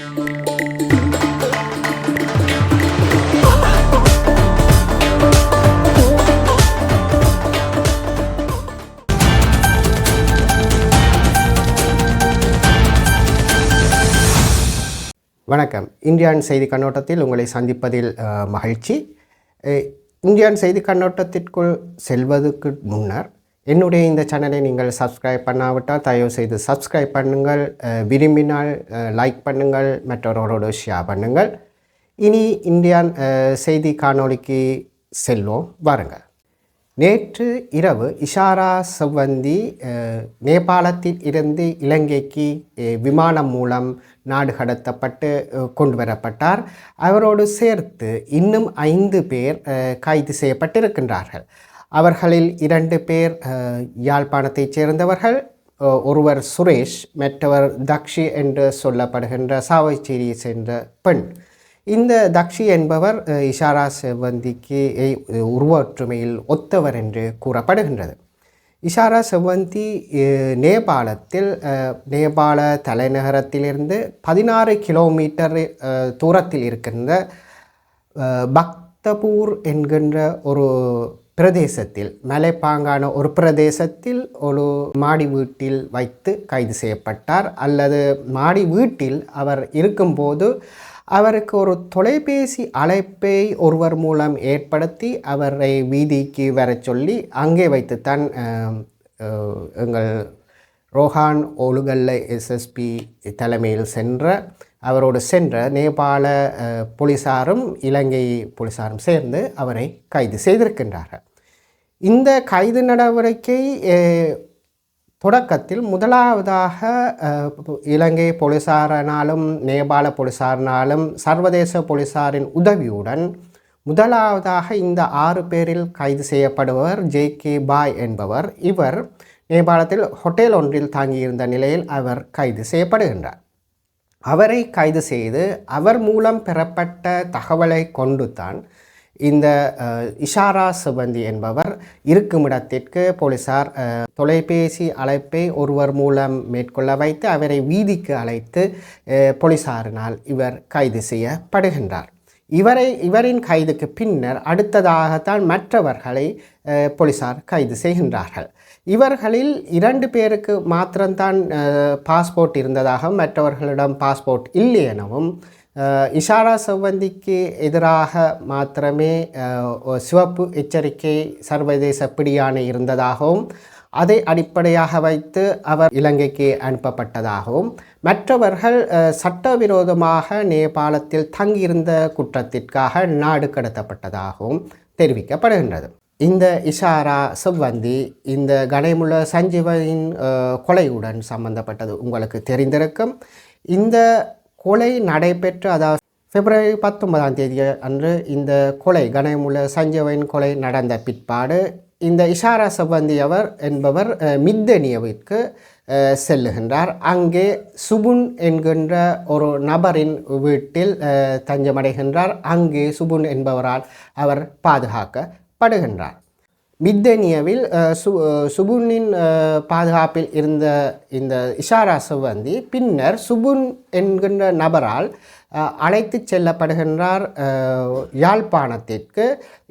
வணக்கம். இந்தியான் செய்தி கண்ணோட்டத்தில் உங்களை சந்திப்பதில் மகிழ்ச்சி. இந்தியான் செய்தி கண்ணோட்டத்திற்குள் செல்வதற்கு முன்னர் என்னுடைய இந்த சேனலை நீங்கள் சப்ஸ்கிரைப் பண்ணாவிட்டால் தயவு செய்து சப்ஸ்கிரைப் பண்ணுங்கள் விரும்பினால் லைக் பண்ணுங்கள் மற்றவரோடு ஷேர் பண்ணுங்கள். இனி இந்தியான் செய்தி காணொளிக்கு செல்வோம். வாருங்கள். நேற்று இரவு இஷாரா செவ்வந்தி நேபாளத்தில் இருந்து இலங்கைக்கு விமானம் மூலம் நாடு கடத்தப்பட்டு கொண்டு வரப்பட்டார். அவரோடு சேர்த்து இன்னும் ஐந்து பேர் கைது செய்யப்பட்டிருக்கின்றார்கள். அவர்களில் இரண்டு பேர் யாழ்ப்பாணத்தைச் சேர்ந்தவர்கள். ஒருவர் சுரேஷ் மற்றவர் தக்ஷி என்று சொல்லப்படுகின்ற சாவைச்சேரியை சேர்ந்த பெண். இந்த தக்ஷி என்பவர் இஷாரா செவ்வந்திக்கு உருவற்றுமையில் ஒத்தவர் என்று கூறப்படுகின்றது. இஷாரா செவ்வந்தி நேபாளத்தில் நேபாள தலைநகரத்திலிருந்து பதினாறு கிலோமீட்டர் தூரத்தில் இருக்கின்ற பக்தபூர் என்கின்ற ஒரு பிரதேசத்தில் மலைப்பாங்கான ஒரு பிரதேசத்தில் ஒரு மாடி வீட்டில் வைத்து கைது செய்யப்பட்டார். அல்லது மாடி வீட்டில் அவர் இருக்கும்போது அவருக்கு ஒரு தொலைபேசி அழைப்பை ஒருவர் மூலம் ஏற்படுத்தி அவரை வீதிக்கு வர சொல்லி அங்கே வைத்துத்தான் எங்கள் ரோஹான் ஒழுகல்ல எஸ்எஸ்பி தலைமையில் சென்ற அவரோடு சென்ற நேபாள போலீசாரும் இலங்கை போலீசாரும் சேர்ந்து அவரை கைது செய்திருக்கின்றார்கள். இந்த கைது நடவடிக்கை தொடக்கத்தில் முதலாவதாக இலங்கை போலீசாரினாலும் நேபாள போலீசாரினாலும் சர்வதேச போலீசாரின் உதவியுடன் முதலாவதாக இந்த ஆறு பேரில் கைது செய்யப்படுபவர் ஜே கே பாய் என்பவர். இவர் நேபாளத்தில் ஹோட்டல் ஒன்றில் தங்கியிருந்த நிலையில் அவர் கைது செய்யப்படுகின்றார். அவரை கைது செய்து அவர் மூலம் பெறப்பட்ட தகவலை கொண்டு தான் இந்த இஷாரா சிவந்தி என்பவர் இருக்கும் இடத்திற்கு போலீசார் தொலைபேசி அழைப்பை ஒருவர் மூலம் மேற்கொள்ள வைத்து அவரை வீதிக்கு அழைத்து போலீசாரினால் இவர் கைது செய்யப்படுகின்றார். இவரை இவரின் கைதுக்கு பின்னர் அடுத்ததாகத்தான் மற்றவர்களை போலீசார் கைது செய்கின்றார்கள். இவர்களில் இரண்டு பேருக்கு மாத்திரம்தான் பாஸ்போர்ட் இருந்ததாகவும் மற்றவர்களிடம் பாஸ்போர்ட் இல்லை எனவும் இஷாரா செவ்வந்திக்கு எதிராக மாத்திரமே சிவப்பு எச்சரிக்கை சர்வதேச பிடியாணை இருந்ததாகவும் அதை அடிப்படையாக வைத்து அவர் இலங்கைக்கு அனுப்பப்பட்டதாகவும் மற்றவர்கள் சட்டவிரோதமாக நேபாளத்தில் தங்கியிருந்த குற்றத்திற்காக நாடு கடத்தப்பட்டதாகவும் தெரிவிக்கப்படுகின்றது. இந்த இஷாரா செவ்வந்தி இந்த கணேமுள்ள சஞ்சீவனின் கொலையுடன் சம்பந்தப்பட்டது உங்களுக்கு தெரிந்திருக்கும். இந்த கொலை நடைபெற்ற அதாவது பிப்ரவரி பத்தொன்பதாம் தேதி அன்று இந்த கொலை கணேமுள்ள சஞ்சீவனின் கொலை நடந்த பிற்பாடு இந்த இஷாரா சபந்தியவர் என்பவர் மித்தனியவிற்கு செல்லுகின்றார். அங்கே சுபுன் என்கின்ற ஒரு நபரின் வீட்டில் தஞ்சமடைகின்றார். அங்கே சுபுன் என்பவரால் அவர் பாதுகாக்கப்படுகின்றார். மித்தனியவில் சு சுபுனின் பாதுகாப்பில் இருந்த இந்த இஷாரா செவ்வந்தி பின்னர் சுபுன் என்கின்ற நபரால் அழைத்து செல்லப்படுகின்றார் யாழ்ப்பாணத்திற்கு.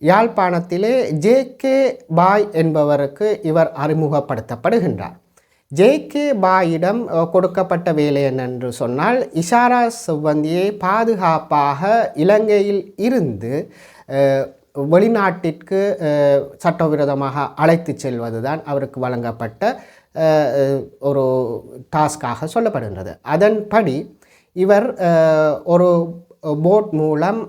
யாழ்ப்பாணத்திலே ஜே கே பாய் என்பவருக்கு இவர் அறிமுகப்படுத்தப்படுகின்றார். ஜே கே பாயிடம் கொடுக்கப்பட்ட வேலை என்னென்று சொன்னால் இஷாரா செவ்வந்தியை பாதுகாப்பாக இலங்கையில் இருந்து வெளிநாட்டிற்கு சட்டவிரோதமாக அழைத்து செல்வதுதான் அவருக்கு வழங்கப்பட்ட ஒரு டாஸ்காக சொல்லப்படுகின்றது. அதன்படி இவர் ஒரு போட் மூலம்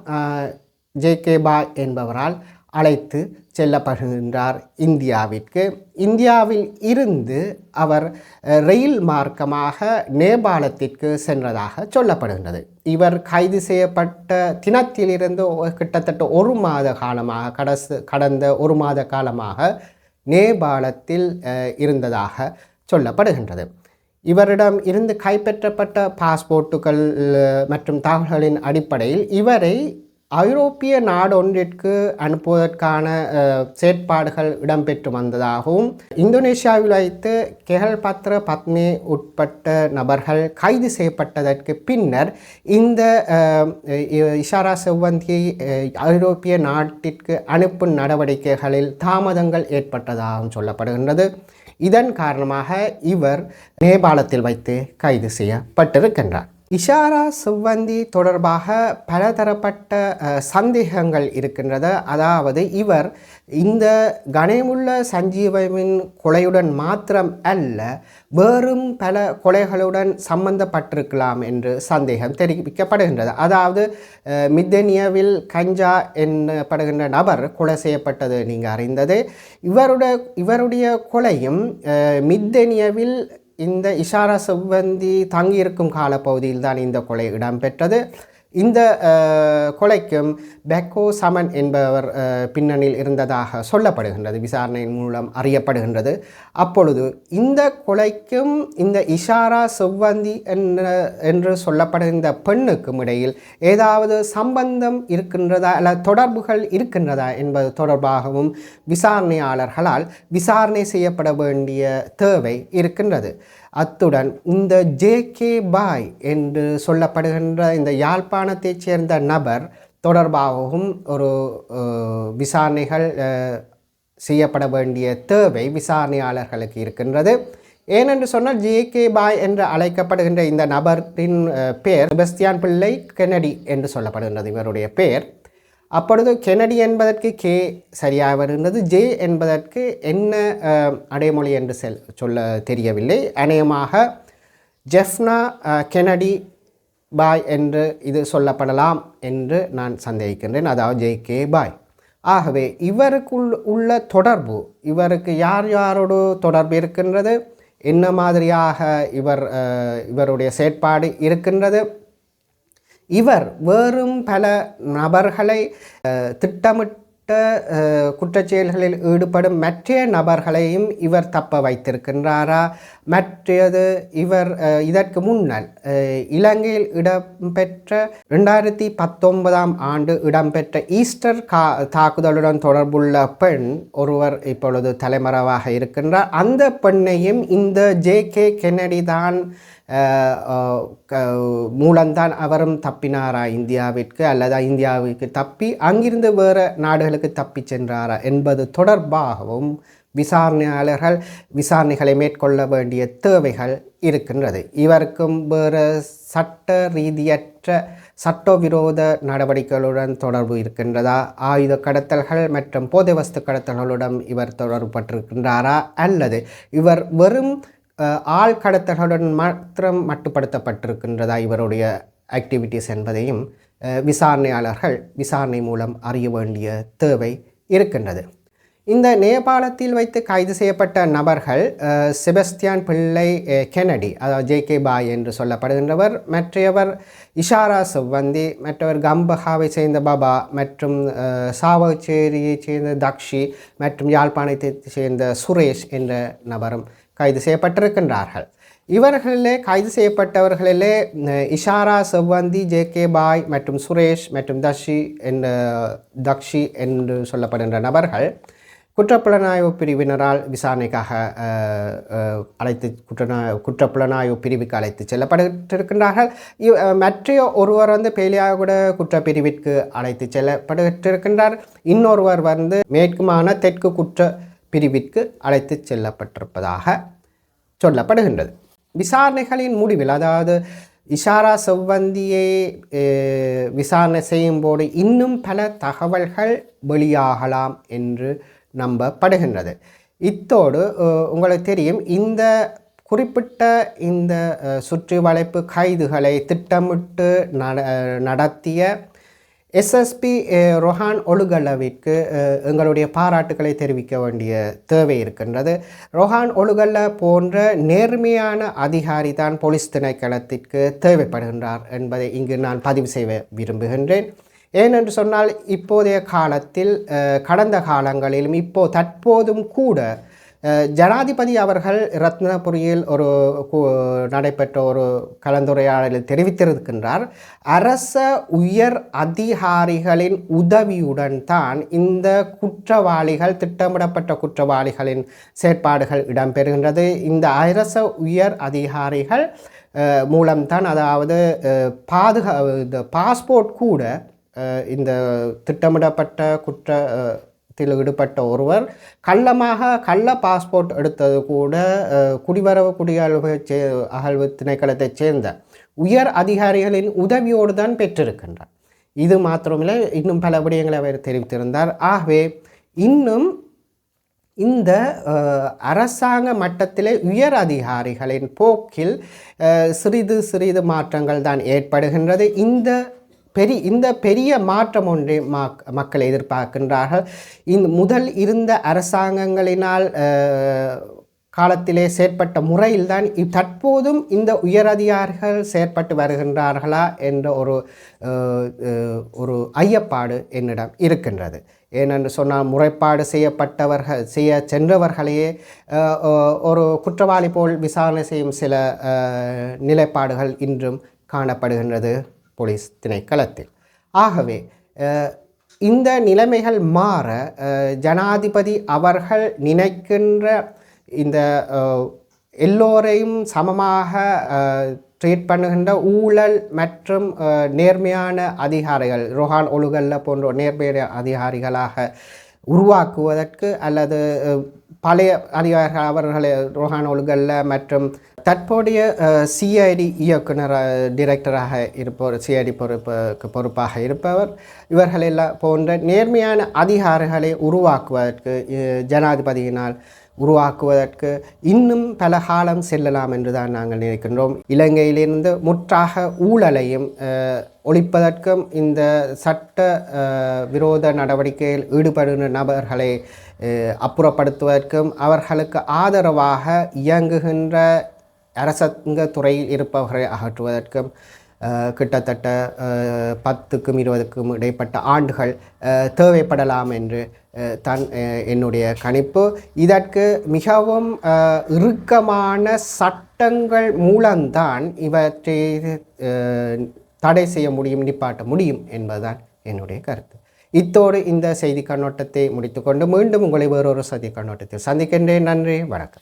ஜே கே பாய் என்பவரால் அழைத்து செல்லப்படுகின்றார் இந்தியாவிற்கு. இந்தியாவில் இருந்து அவர் ரயில் மார்க்கமாக நேபாளத்திற்கு சென்றதாக சொல்லப்படுகின்றது. இவர் கைது செய்யப்பட்ட தினத்திலிருந்து கிட்டத்தட்ட ஒரு மாத காலமாக கடசு கடந்த ஒரு மாத காலமாக நேபாளத்தில் இருந்ததாக சொல்லப்படுகின்றது. இவரிடம் இருந்து கைப்பற்றப்பட்ட பாஸ்போர்ட்டுகள் மற்றும் தகவல்களின் அடிப்படையில் இவரை ஐரோப்பிய நாடொன்றிற்கு அனுப்புவதற்கான செயற்பாடுகள் இடம்பெற்று வந்ததாகவும் இந்தோனேஷியாவில் வைத்து கெஹல் பத்ர பத்மே உட்பட்ட நபர்கள் கைது செய்யப்பட்டதற்கு பின்னர் இந்த இஷாரா செவ்வந்தியை ஐரோப்பிய நாட்டிற்கு அனுப்பும் நடவடிக்கைகளில் தாமதங்கள் ஏற்பட்டதாகவும் சொல்லப்படுகின்றது. இதன் காரணமாக இவர் நேபாளத்தில் வைத்து கைது செய்யப்பட்டிருக்கின்றார். இஷாரா செவ்வந்தி தொடர்பாக பலதரப்பட்ட சந்தேகங்கள் இருக்கின்றது அதாவது இவர் இந்த கணேமுள்ள சஞ்சீவமின் கொலையுடன் மாத்திரம் அல்ல வேறும் பல கொலைகளுடன் சம்பந்தப்பட்டிருக்கலாம் என்று சந்தேகம் தெரிவிக்கப்படுகின்றது. அதாவது மித்தனியாவில் கஞ்சா என்னப்படுகின்ற நபர் கொலை செய்யப்பட்டது நீங்கள் அறிந்தது. இவருடைய இவருடைய கொலையும் மித்தனியாவில் இந்த இஷாரா செவ்வந்தி தங்கியிருக்கும் காலப்பகுதியில் தான் இந்த கொலை இடம்பெற்றது. இந்த கொலைக்கும் பெக்கோ சமன் என்பவர் பின்னணியில் இருந்ததாக சொல்லப்படுகின்றது விசாரணையின் மூலம் அறியப்படுகின்றது. அப்பொழுது இந்த கொலைக்கும் இந்த இஷாரா செவ்வந்தி என்ற என்று சொல்லப்படுகின்ற பெண்ணுக்கும் இடையில் ஏதாவது சம்பந்தம் இருக்கின்றதா அல்ல தொடர்புகள் இருக்கின்றதா என்பது தொடர்பாகவும் விசாரணையாளர்களால் விசாரணை செய்யப்பட வேண்டிய தேவை இருக்கின்றது. அத்துடன் இந்த ஜே கே பாய் என்று சொல்லப்படுகின்ற இந்த யாழ்ப்பாணத்தைச் சேர்ந்த நபர் தொடர்பாகவும் ஒரு விசாரணைகள் செய்யப்பட வேண்டிய தேவை விசாரணையாளர்களுக்கு இருக்கின்றது. ஏனென்று சொன்னால் ஜே கே பாய் என்று அழைக்கப்படுகின்ற இந்த நபரின் பெயர் செபஸ்தியான் பிள்ளை கெனடி என்று சொல்லப்படுகின்றது. இவருடைய பெயர் அப்பொழுது கெனடி என்பதற்கு கே சரியாக வருகின்றது ஜே என்பதற்கு என்ன அடைமொழி என்று செல் சொல்ல தெரியவில்லை. அநேகமாக ஜெஃப்னா கெனடி பாய் என்று இது சொல்லப்படலாம் என்று நான் சந்தேகிக்கின்றேன். அதாவது ஜே கே பாய். ஆகவே இவருக்குள் உள்ள தொடர்பு இவருக்கு யார் யாரோடு தொடர்பு இருக்கின்றது? என்ன மாதிரியாக இவர் இவருடைய செயற்பாடு இருக்கின்றது? இவர் வேறும் பல நபர்களை திட்டமிட்ட குற்றச்செயல்களில் ஈடுபடும் மற்ற நபர்களையும் இவர் தப்ப வைத்திருக்கின்றாரா? மற்றது இவர் இதற்கு முன்னால் இலங்கையில் இடம்பெற்ற ரெண்டாயிரத்தி பத்தொன்பதாம் ஆண்டு இடம்பெற்ற ஈஸ்டர் கா தாக்குதலுடன் தொடர்புள்ள பெண் ஒருவர் இப்பொழுது தலைமறைவாக இருக்கின்றார். அந்த பெண்ணையும் இந்த ஜே கே கென்னடி தான் மூலம்தான் அவரும் தப்பினாரா இந்தியாவிற்கு அல்லது இந்தியாவிற்கு தப்பி அங்கிருந்து வேறு நாடுகளுக்கு தப்பி சென்றாரா என்பது தொடர்பாகவும் விசாரணையாளர்கள் விசாரணைகளை மேற்கொள்ள வேண்டிய தேவைகள் இருக்கின்றது. இவருக்கும் வேறு சட்ட ரீதியற்ற சட்டவிரோத நடவடிக்கைகளுடன் தொடர்பு இருக்கின்றதா? ஆயுத கடத்தல்கள் மற்றும் போதை வஸ்து கடத்தல்களுடன் இவர் தொடர்புபட்டிருக்கின்றாரா அல்லது இவர் வெறும் ஆள் கடத்தலுடன் மாத்திரம் மட்டுப்படுத்தப்பட்டிருக்கின்றதா இவருடைய ஆக்டிவிட்டீஸ் என்பதையும் விசாரணையாளர்கள் விசாரணை மூலம் அறிய வேண்டிய தேவை இருக்கின்றது. இந்த நேபாளத்தில் வைத்து கைது செய்யப்பட்ட நபர்கள் செபஸ்தியான் பிள்ளை கெனடி அதாவது ஜே கே பாய் என்று சொல்லப்படுகின்றவர் மற்றையவர் இஷாரா செவ்வந்தி மற்றவர் கம்பஹாவை சேர்ந்த பாபா மற்றும் சாவச்சேரியைச் சேர்ந்த தக்ஷி மற்றும் யாழ்ப்பாணத்தை சேர்ந்த சுரேஷ் என்ற நபரும் கைது செய்யப்பட்டிருக்கின்றார்கள். இவர்களிலே கைது செய்யப்பட்டவர்களிலே இஷாரா செவ்வந்தி ஜே கே பாய் மற்றும் சுரேஷ் மற்றும் தஷி என்ற தக்ஷி என்று சொல்லப்படுகின்ற நபர்கள் குற்றப்புலனாய்வு பிரிவினரால் விசாரணைக்காக அழைத்து குற்றநா குற்றப்புலனாய்வு பிரிவுக்கு அழைத்து செல்லப்பட்டிருக்கின்றார்கள். இவ் அஹ், மற்ற ஒருவர் வந்து பேலியாகுட குற்றப்பிரிவிற்கு அழைத்து செல்லப்பட்டிருக்கின்றார். இன்னொருவர் வந்து மேற்குமான தெற்கு குற்ற பிரிவிற்கு அழைத்து செல்லப்பட்டிருப்பதாக சொல்லப்படுகின்றது. விசாரணைகளின் முடிவில் அதாவது இஷாரா செவ்வந்தியை விசாரணை விசாரணை செய்யும்போது இன்னும் பல தகவல்கள் வெளியாகலாம் என்று நம்பப்படுகின்றது. இத்தோடு உங்களுக்கு தெரியும் இந்த குறிப்பிட்ட இந்த சுற்றி வளைப்பு கைதுகளை திட்டமிட்டு நட நடத்திய எஸ்எஸ்பி ரொஹான் ஒழுகல்லவிற்கு எங்களுடைய பாராட்டுகளை தெரிவிக்க வேண்டிய தேவை இருக்கின்றது. ரொஹான் ஒழுகல்ல போன்ற நேர்மையான அதிகாரி தான் போலீஸ் திணைக்களத்திற்கு தேவைப்படுகின்றார் என்பதை இங்கு நான் பதிவு செய்ய விரும்புகின்றேன். ஏனென்று சொன்னால் இப்போதைய காலத்தில் கடந்த காலங்களிலும் இப்போ தற்போதும் கூட ஜனாதிபதி அவர்கள் ரத்னபுரியில் ஒரு நடைபெற்ற ஒரு கலந்துரையாடலில் தெரிவித்திருக்கின்றார். அரச உயர் அதிகாரிகளின் உதவியுடன் தான் இந்த குற்றவாளிகள் திட்டமிடப்பட்ட குற்றவாளிகளின் செயற்பாடுகள் இடம்பெறுகின்றது. இந்த அரச உயர் அதிகாரிகள் மூலம்தான் அதாவது பாதுகா இந்த பாஸ்போர்ட் கூட இந்த திட்டமிடப்பட்ட குற்ற குற்றத்தில் ஈடுபட்ட ஒருவர் கள்ளமாக கள்ள பாஸ்போர்ட் எடுத்தது கூட குடிவரவு குடியகழ்வு சே அகழ்வு திணைக்களத்தைச் சேர்ந்த உயர் அதிகாரிகளின் உதவியோடு தான் பெற்றிருக்கின்றார். இது மாத்திரமில்லை இன்னும் பல விடயங்களை அவர் தெரிவித்திருந்தார். ஆகவே இன்னும் இந்த அரசாங்க மட்டத்திலே உயர் அதிகாரிகளின் போக்கில் சிறிது சிறிது மாற்றங்கள் தான் ஏற்படுகின்றது. இந்த பெரிய இந்த பெரிய மாற்றம் ஒன்றை மக் மக்கள் எதிர்பார்க்கின்றார்கள். இந்த முதல் இருந்த அரசாங்கங்களினால் காலத்திலே செயற்பட்ட முறையில்தான் தான் தற்போதும் இந்த உயரதிகாரிகள் செயற்பட்டு வருகின்றார்களா என்ற ஒரு ஒரு ஐயப்பாடு என்னிடம் இருக்கின்றது. ஏனென்று சொன்னால் முறைப்பாடு செய்யப்பட்டவர்கள் செய்ய சென்றவர்களையே ஒரு குற்றவாளி போல் விசாரணை செய்யும் சில நிலைப்பாடுகள் இன்றும் காணப்படுகின்றது. போலீஸ் திணைக்களத்தில். ஆகவே இந்த நிலைமைகள் மாற ஜனாதிபதி அவர்கள் நினைக்கின்ற இந்த எல்லோரையும் சமமாக ட்ரீட் பண்ணுகின்ற ஊழல் மற்றும் நேர்மையான அதிகாரிகள் ரோஹான் ஒழுகல்ல போன்ற நேர்மையான அதிகாரிகளாக உருவாக்குவதற்கு அல்லது பழைய அதிகாரிகள் அவர்களை ரோஹான் ஒழுகல்ல மற்றும் தற்போதைய சிஐடி இயக்குனர் டிரெக்டராக இருப்பவர் சிஐடி பொறுப்புக்கு பொறுப்பாக இருப்பவர் இவர்கள் எல்லாம் போன்ற நேர்மையான அதிகாரிகளை உருவாக்குவதற்கு ஜனாதிபதியினால் உருவாக்குவதற்கு இன்னும் பல காலம் செல்லலாம் என்று தான் நாங்கள் நினைக்கின்றோம். இலங்கையிலிருந்து முற்றாக ஊழலையும் ஒழிப்பதற்கும் இந்த சட்ட விரோத நடவடிக்கையில் ஈடுபடுகின்ற நபர்களை அப்புறப்படுத்துவதற்கும் அவர்களுக்கு ஆதரவாக இயங்குகின்ற அரசாங்க துறையில் இருப்பவர்களை அகற்றுவதற்கும் கிட்டத்தட்ட பத்துக்கும் இருபதுக்கும் இடைப்பட்ட ஆண்டுகள் தேவைப்படலாம் என்று தன் தான் என்னுடைய கணிப்பு. இதற்கு மிகவும் இறுக்கமான சட்டங்கள் மூலம்தான் இவற்றை தடை செய்ய முடியும் நிப்பாட்ட முடியும் என்பதுதான் என்னுடைய கருத்து. இத்தோடு இந்த செய்தி கண்ணோட்டத்தை முடித்துக்கொண்டு மீண்டும் உங்களை வேறொரு செய்தி கண்ணோட்டத்தில் சந்திக்கின்றேன். நன்றி வணக்கம்.